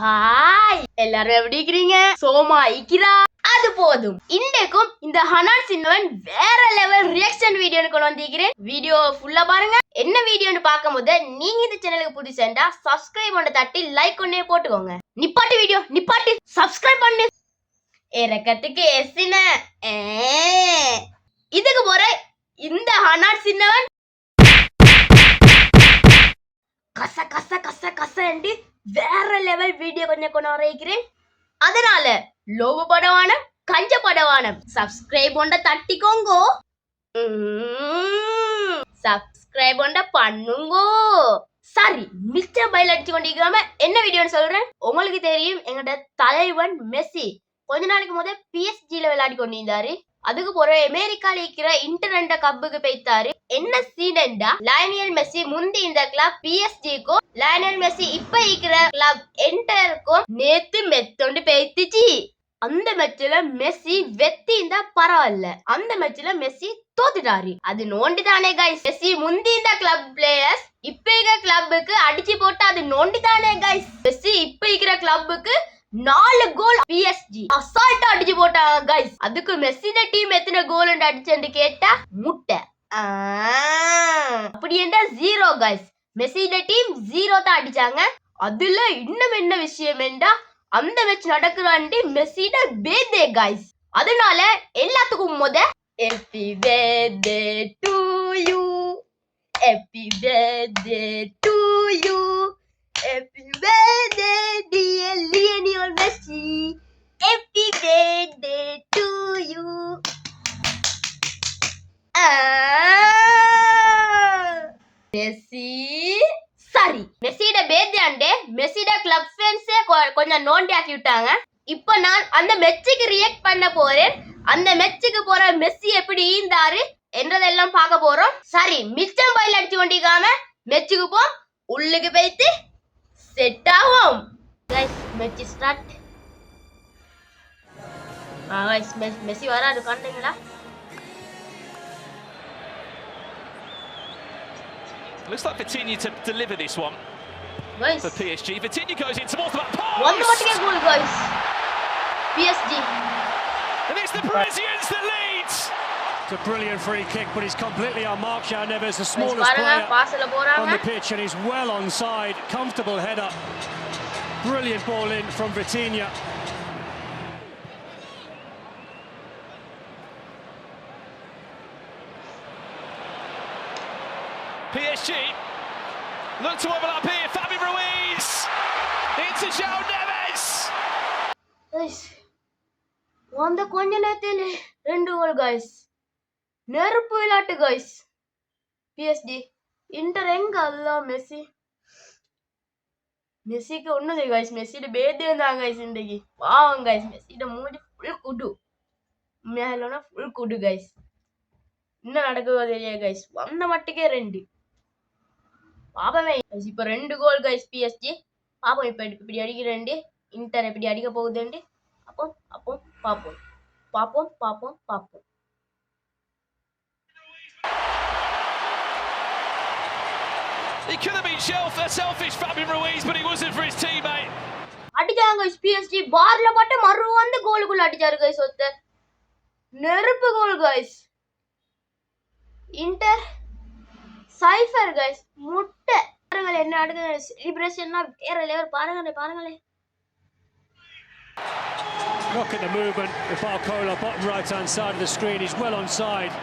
Hi! எல்லாரும் எப்படி இருக்கிறீங்க? சோமா இக்கிரா அது போதும். இன்றைக்கும் இந்த ஹனான் சின்னவன் வேற லெவல் ரியாக்ஷன் வீடியோ கொண்டு வந்திருக்கிறேன். வீடியோ ஃபுல்லா பாருங்க. என்ன வீடியோன்னு பார்க்கும்போது நீங்க இந்த சேனலுக்கு புதுசேண்டா சப்ஸ்கிரைப் பண்ண தட்டி லைக் ஒன்னே போட்டுக்கோங்க. நிப்பாட்டு வீடியோ நிப்பாட்டு. சப்ஸ்கிரைப் பண்ணு. இறக்கத்துக்கு எஸ்ன இதுக்கு போற இந்த ஹனான் சின்னவன். கச கச கச கசன்ட்டு வேற லெவல் வீடியோ கொஞ்சம் கொண்டு வரைக்கிறேன் அதனால லோப படவானம் கஞ்ச படவானம் சப்ஸ்கிரைப் பண்ண தட்டிக்கோங்கோ. சப்ஸ்கிரைப் ஒன்ற பண்ணுங்கோ. சாரி மிச்ச பயில் அடிச்சு கொண்டிருக்காம என்ன வீடியோன்னு சொல்றேன்? உங்களுக்கு தெரியும் எங்கட தலைவன் மெஸ்ஸி. கொஞ்ச நாளைக்கு முதல் பிஎஸ்ஜில விளையாடி கொண்டிருந்தாரு. அதுக்கு போற அமெரிக்கால இருக்கிற இன்டர்நெண்ட கப்புக்கு போய்த்தாரு. என்ன சீனண்டா லயனியல் மெஸ்ஸி முந்தி இந்த கிளப் பிஎஸ்ஜிக்கும் லயனியல் மெஸ்ஸி இப்ப இருக்கிற கிளப் என்டருக்கும் நேத்து மெத்தொண்டு பேய்த்துச்சு. அந்த மேட்ச்ல மெஸ்ஸி வெத்தி இருந்தா பரவாயில்ல. அந்த மேட்ச்ல மெஸ்ஸி தோத்துட்டாரு. அது நோண்டி தானே கைஸ் மெஸ்ஸி முந்தி இந்த கிளப் பிளேயர்ஸ் இப்ப இருக்கிற கிளப்புக்கு அடிச்சு போட்டு அது நோண்டி தானே கைஸ் மெஸ்ஸி இப்ப இருக்கிற கிளப்புக்கு நாலு கோல் பிஎஸ்ஜி அசால்ட்டா அடிச்சு போட்டாங்க கைஸ் அதுக்கு மெஸ்ஸின டீம் எத்தனை கோல் அடிச்சுன்னு கேட்டா முட்டை. ஆ, அப்படி என்றா ஜீரோ கைஸ் மெஸ்ஸின டீம் ஜீரோ தான் அடிச்சாங்க. அதுல இன்னும் என்ன விஷயம் என்றா அந்த மேட்ச் நடக்கிறான்டி மெஸ்ஸிட பேதே கைஸ் அதனால எல்லாத்துக்கும் முத happy birthday to you happy birthday to you happy birthday dear Lionel Messi happy birthday to you Messi sorry மெஸ்ஸியோட birthday அண்டே மெஸ்ஸியோட கிளப் ஃபேன்ஸே கொஞ்சம் நோண்டி ஆக்கி விட்டாங்க இப்போ நான் அந்த மெச்சுக்கு ரியாக்ட் பண்ண போறேன் அந்த மெச்சுக்கு போற மெஸ்ஸி எப்படி ஈந்தாரு என்றதெல்லாம் பார்க்க போறோம் சரி மிச்சம் பயில் அடிச்சு கொண்டிருக்காம மெச்சுக்கு போ உள்ளுக்கு sit down guys match start ah guys messi रहा दुकान नहीं Looks like Vitinha to deliver this one for PSG. Vitinha goes into the box. One more game goal, guys. PSG. And it's the Parisians that leads. It's a brilliant free kick, but he's completely unmarked. João Neves, the smallest பாருங்க player பாஸ்ல on போறாங்க the pitch, and he's well onside. Comfortable header. Brilliant ball in from Vitinha. PSG look to overlap here. Fabi Ruiz into João Neves. Guys வந்த கொஞ்ச நேரத்தில் ரெண்டு கோல் guys நெருப்பு விளையாட்டு guys BST inter எங்க? அல்லா மெஸ்ஸி. மெஸ்ஸிக்கு ஒண்ணும் செய்ய கைஸ் மெஸ்ஸியோட பேத்தி தான் கைஸ் இன்றைக்கு பாவம் கைஸ் மெஸ்ஸியோட மூடி ஃபுல் குடு. மேலோனா ஃபுல் குடு கைஸ் என்ன நடக்குதோ தெரியாது கைஸ் வந்த மட்டுக்கே ரெண்டு. பாப்பமே. கைஸ் இப்ப ரெண்டு கோல் கைஸ் பிஎஸ்டி பாப்போம் இப்போ இப்படி அடிக்கிறேன்டி இன்டர் எப்படி அடிக்க போகுதுன்ட்டு. அப்போ அப்போ பார்ப்போம் பார்ப்போம் பார்ப்போம் பார்ப்போம் He could have been shelf, a selfish Fabi Ruiz, but he wasn't for his teammate. அடிச்சாங்க கைஸ் பிஎஸ்ஜி பார்ல பட்டு மறு வந்து கோலுக்குள்ள அடிச்சாரு கைஸ் ஒருத்த நெருப்பு கோல் கைஸ் இன்டர் சைஃபர் கைஸ் முட்டை பாருங்களேன் என்ன அடுக்க செலிப்ரேஷன்னா வேற லெவல் பாருங்களேன் பாருங்களேன் Look at the movement. The Barcola, bottom right hand side of the screen, he's well onside.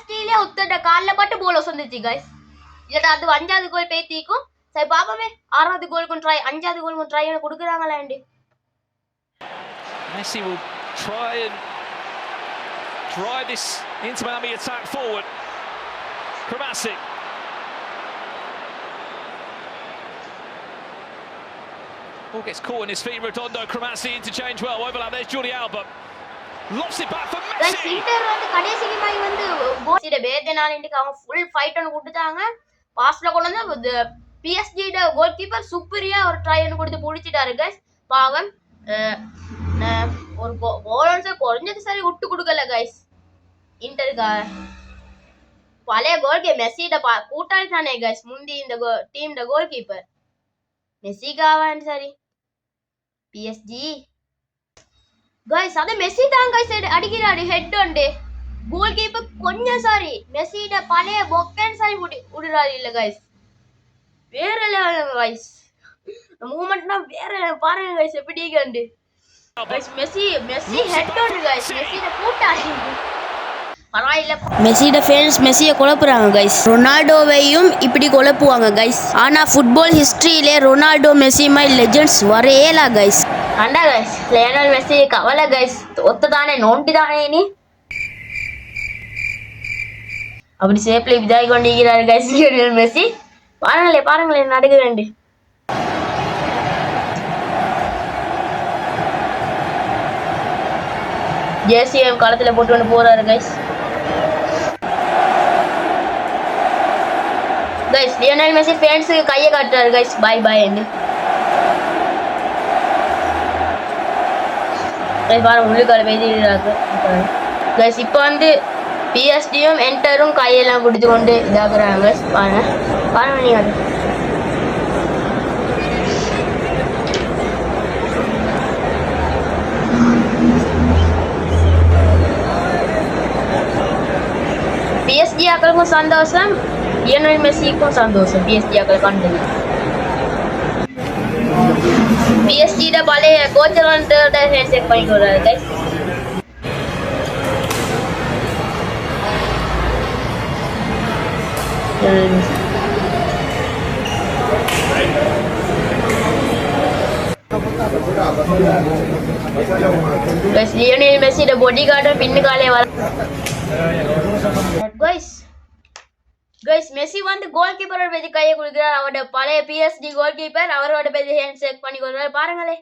ஸ்டீலே உத்தட்ட கால்ல பட்டு போல சொந்துச்சு கைஸ் இல்லட்டா அது அஞ்சாவது கோல் பேத்திக்கும் சரி பாப்போமே ஆறாவது கோலுக்கும் ட்ரை அஞ்சாவது கோலுக்கும் ட்ரை கொடுக்குறாங்களாண்டி Messi will try and drive this Inter Miami attack forward. Kramasic. Ball gets caught in his feet. Redondo, Kramasi interchange well. Overlap. There's Jordi Alba. Lost it back for Messi. வந்து கடைசி வந்து போசிட பேதனால அவங்க full fight ஒன்று கொடுத்தாங்க பாஸ்ட்ல கொண்டு வந்து பிஎஸ்டியோட goal keeper சூப்பரியா ஒரு try ஒன்று கொடுத்து பிடிச்சிட்டாரு கைஸ் பாவம். ஒரு போலன்ஸை குறைஞ்சது சரி விட்டு கொடுக்கல கைஸ் இன்டருக்கு பழைய கோல் கீ மெஸ்ஸியோட பா கூட்டாளி தானே கைஸ் முந்தி இந்த கோ டீம்ட கோல் கீப்பர் மெஸ்ஸிக்காவான் சரி. பிஎஸ்ஜி கைஸ் அது மெஸ்ஸி தான் கைஸ் அடிக்கிறாரு ஹெட் உண்டு கோல் கீப்பர் கொஞ்சம் சாரி மெஸ்ஸியோட பழைய பொக்கன் சாரி விடுறாரு இல்ல கைஸ் வேற லெவல் கைஸ் மூமெண்ட்னா வேற. பாருங்க கைஸ் எப்படி கண்டு கைஸ் மெஸ்ஸி மெஸ்ஸி ஹெட் உண்டு கைஸ் மெஸ்ஸியோட கூட்டாடி பரவாயில்ல. மெஸ்ஸியோட ஃபேன்ஸ் மெஸ்ஸியை குழப்புறாங்க கைஸ் ரொனால்டோவையும் இப்படி குழப்புவாங்க கைஸ் ஆனா ஃபுட்பால் ஹிஸ்டரியிலே ரொனால்டோ மெஸ்ஸி மை லெஜெண்ட்ஸ் வரையலா கைஸ் அண்டா கைஸ் லியோனல் மெஸ்ஸி கவலை கைஸ் ஒத்ததானே நோண்டி தானே நீ அப்படி சேப்ல விதாய் கொண்டிருக்கிறார் கைஸ் மெஸ்ஸி பாருங்களே பாருங்களே நடக்குதுண்டு ஜேசிஎம் களத்துல போட்டு கொண்டு போறாரு கைஸ் கைஸ் லியோனல் மெஸ்ஸி ஃபேன்ஸுக்கு கையை காட்டுறாரு கைஸ் பாய் பாய் என்று கைஸ் பாருங்க உள்ளுக்கால பேசிடுறாங்க கைஸ் இப்போ வந்து பிஎஸ்டியும் என்டரும் கையெல்லாம் பிடிச்சு கொண்டு இதாக்குறாங்க. பாருங்க. பாருங்க நீங்கள் பிஎஸ்டி ஆக்களுக்கும் சந்தோஷம் லியோனல் மெஸ்ஸிக்கும் சந்தோஷம். பிஎஸ்டி ஆக்களை கண்டது பிஎஸ்டியோட பழைய கோச்சர் வந்து செக் பண்ணிட்டு வர்றாரு கைஸ் கைஸ் லியோனல் மெஸ்ஸியோட பொடி கார்டும் பின்னுக்காலே வர கைஸ் கைஸ் மெஸ்ஸி வந்து கோல் கீப்பரோட பேசி கையை கொடுக்கிறார் அவரோட பழைய பிஎஸ்டி கோல் கீப்பர் அவரோட பேசி ஹேண்ட் ஷேக் பண்ணி கொடுக்குறாரு பாருங்களே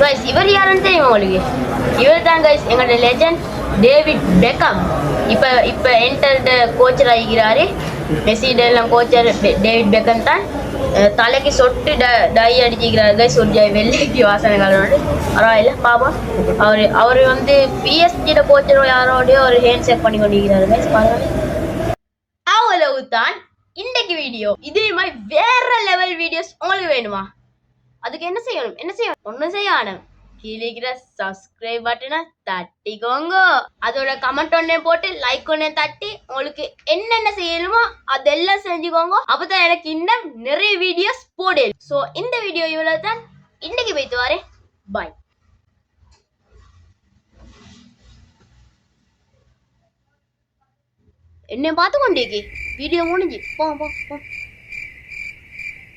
கைஸ் இவர் யாருன்னு தெரியுமா உங்களுக்கு? இவர் தான் கைஸ் எங்களோட லெஜண்ட் டேவிட் பெக்கம் இப்போ இப்போ என்டர்ட கோச்சர் ஆகிக்கிறாரு. மெஸ்ஸிட எல்லாம் கோச்சர் டேவிட் பெக்கம் தான். தலைக்கு சொட்டு ட டை அடிச்சிக்கிறாரு கைஸ் ஒரு ஜெய் வெள்ளைக்கு வாசனை கலரோடு பரவாயில்ல பாபா அவர் அவர் வந்து பிஎஸ்ஜியோட கோச்சர் யாரோடய ஒரு ஹேண்ட் செக் பண்ணி கொண்டிருக்கிறாரு கைஸ் பரவாயில்ல இன்னைக்கு வீடியோ இதே மாதிரி வேற லெவல் வீடியோஸ் உங்களுக்கு வேணுமா? அதுக்கு என்ன செய்யணும்? என்ன செய்யணும்? ஒன்றும் செய்யணும் கீழே இருக்கிற சப்ஸ்கிரைப் பட்டனை தட்டிக்கோங்க. அதோட கமெண்ட் ஒன்னே போட்டு லைக் ஒன்னே தட்டி உங்களுக்கு என்னென்ன செய்யணுமோ அதெல்லாம் செஞ்சுக்கோங்க. அப்பதான் எனக்கு இன்னும் நிறைய வீடியோஸ் போடு ஸோ இந்த வீடியோ இவ்வளோ தான் இன்னைக்கு போய்த்து வரேன். பாய் என்னை பார்த்து கொண்டேக்கி வீடியோ முடிஞ்சு. போ போ போ.